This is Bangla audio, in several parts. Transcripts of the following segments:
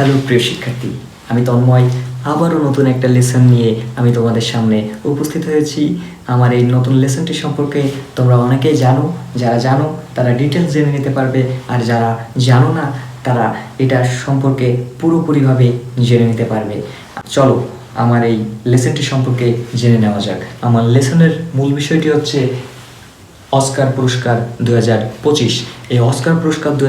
হ্যালো প্রিয় শিক্ষার্থী, আমি তন্ময়, আবারও নতুন একটা লেসন নিয়ে আমি তোমাদের সামনে উপস্থিত হয়েছি। আমার এই নতুন লেসনটি সম্পর্কে তোমরা অনেকেই জানো, যারা জানো, তারা ডিটেলস জেনে নিতে পারবে, আর যারা জানো না, তারা এটা সম্পর্কে পুরোপুরিভাবে জেনে নিতে পারবে। চলো, আমার এই লেসনটি সম্পর্কে জেনে নেওয়া যাক। আমার লেসনের মূল বিষয়টি হচ্ছে অস্কার পুরস্কার দু এই অস্কার পুরস্কার দু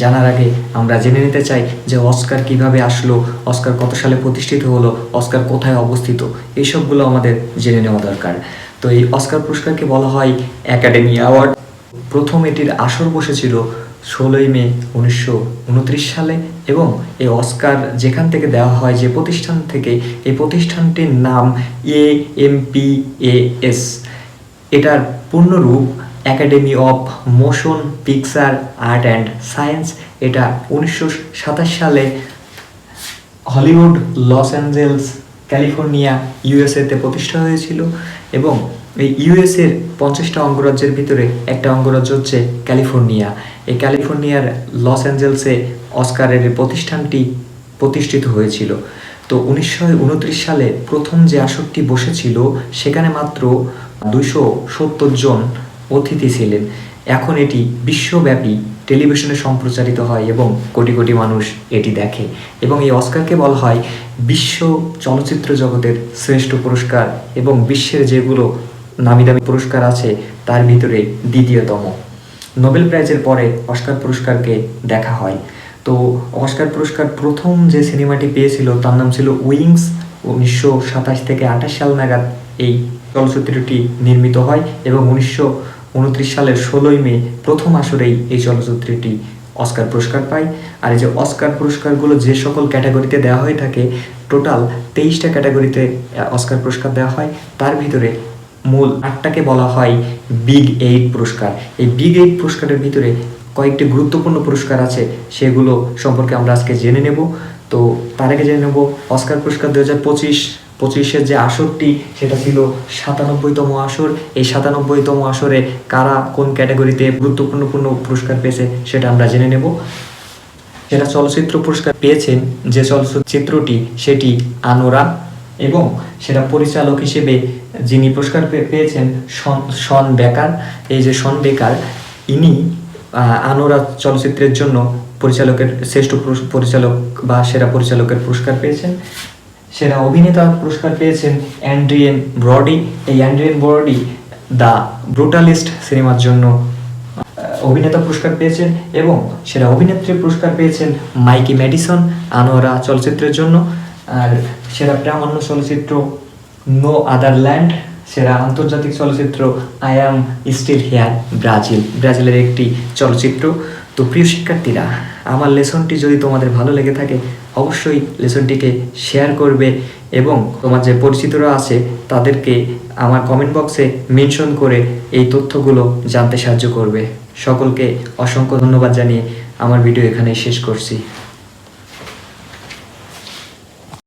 জানার আগে আমরা জেনে নিতে চাই যে অস্কার কীভাবে আসলো, অস্কার কত সালে প্রতিষ্ঠিত হলো, অস্কার কোথায় অবস্থিত, এইসবগুলো আমাদের জেনে নেওয়া দরকার। তো এই অস্কার পুরস্কারকে বলা হয় একাডেমি অ্যাওয়ার্ড। প্রথম এটির আসর বসেছিল ষোলোই মে উনিশশো উনত্রিশ সালে এবং এই অস্কার যেখান থেকে দেওয়া হয়, যে প্রতিষ্ঠান থেকে, এই প্রতিষ্ঠানটির নাম A M P A S. এটার পূর্ণরূপ academy of motion picture art and science এটা উনিশশো সাতাশ সালে হলিউড, লস অ্যাঞ্জেলস, ক্যালিফোর্নিয়া ইউএসএতে প্রতিষ্ঠা হয়েছিল এবং এই ইউএসএর পঞ্চাশটা অঙ্গরাজ্যের ভিতরে একটা অঙ্গরাজ্য হচ্ছে ক্যালিফোর্নিয়া। এই ক্যালিফোর্নিয়ার লস অ্যাঞ্জেলসে অস্কারের প্রতিষ্ঠানটি প্রতিষ্ঠিত হয়েছিল। তো উনিশশো উনত্রিশ সালে প্রথম যে আসরটি বসেছিল, সেখানে মাত্র দুইশো সত্তর জন অতিথি ছিলেন। এখন এটি বিশ্বব্যাপী টেলিভিশনে সম্প্রচারিত হয় এবং কোটি কোটি মানুষ এটি দেখে। এবং এই অস্কারকে বলা হয় বিশ্ব চলচ্চিত্র জগতের শ্রেষ্ঠ পুরস্কার এবং বিশ্বের যেগুলো নামি দামি পুরস্কার আছে, তার ভিতরে দ্বিতীয়তম। নোবেল প্রাইজের পরে অস্কার পুরস্কারকে দেখা হয়। তো অস্কার পুরস্কার প্রথম যে সিনেমাটি পেয়েছিল, তার নাম ছিল উইংস। উনিশশো সাতাশ থেকে আঠাশ সাল নাগাদ এই চলচ্চিত্রটি নির্মিত হয় এবং উনিশশো উনত্রিশ সালের ষোলোই মে প্রথম আসরেই এই চলচ্চিত্রটি অস্কার পুরস্কার পায়। আর এই যে অস্কার পুরস্কারগুলো যে সকল ক্যাটাগরিতে দেওয়া হয়ে থাকে, টোটাল তেইশটা ক্যাটাগরিতে অস্কার পুরস্কার দেওয়া হয়। তার ভিতরে মূল আটটাকে বলা হয় বিগ এইট পুরস্কার। এই বিগ এইট পুরস্কারের ভিতরে কয়েকটি গুরুত্বপূর্ণ পুরস্কার আছে, সেগুলো সম্পর্কে আমরা আজকে জেনে নেব। তো তার আগে জেনে নেব, অস্কার পুরস্কার দু হাজার পঁচিশ পঁচিশের যে আসরটি, সেটা ছিল সাতানব্বইতম আসর। এই সাতানব্বইতম আসরে কারা কোন ক্যাটাগরিতে গুরুত্বপূর্ণ পুরস্কার পেয়েছে, সেটা আমরা জেনে নেব। সেটা চলচ্চিত্র পুরস্কার পেয়েছেন, যে চলচ্চিত্রটি, সেটি আনোরা এবং সেটা পরিচালক হিসেবে যিনি পুরস্কার পেয়েছেন শন বেকার। এই যে শন বেকার, ইনি আনোরা চলচ্চিত্রের জন্য পরিচালকের, শ্রেষ্ঠ পরিচালক বা সেরা পরিচালকের পুরস্কার পেয়েছেন। সেরা অভিনেতা পুরস্কার পেয়েছেন অ্যান্ড্রিয়েন ব্রডি। এই অ্যান্ড্রিয়েন ব্রডি দ্য ব্রুটালিস্ট সিনেমার জন্য অভিনেতা পুরস্কার পেয়েছেন এবং সেরা অভিনেত্রী পুরস্কার পেয়েছেন মাইকি ম্যাডিসন আনোয়ারা চলচ্চিত্রের জন্য। আর সেরা প্রামাণ্য চলচ্চিত্র নো আদার ল্যান্ড, সেরা আন্তর্জাতিক চলচ্চিত্র I am still here Brazil. ব্রাজিলের একটি চলচ্চিত্র। তো প্রিয় শিক্ষার্থীরা, আমার লেসনটি যদি তোমাদের ভালো লেগে থাকে, অবশ্যই লেসনটিকে শেয়ার করবে এবং তোমার যে পরিচিতরা আছে, তাদেরকে আমার কমেন্ট বক্সে মেনশন করে এই তথ্যগুলো জানতে সাহায্য করবে। সকলকে অসংখ্য ধন্যবাদ জানিয়ে আমার ভিডিও এখানে শেষ করছি।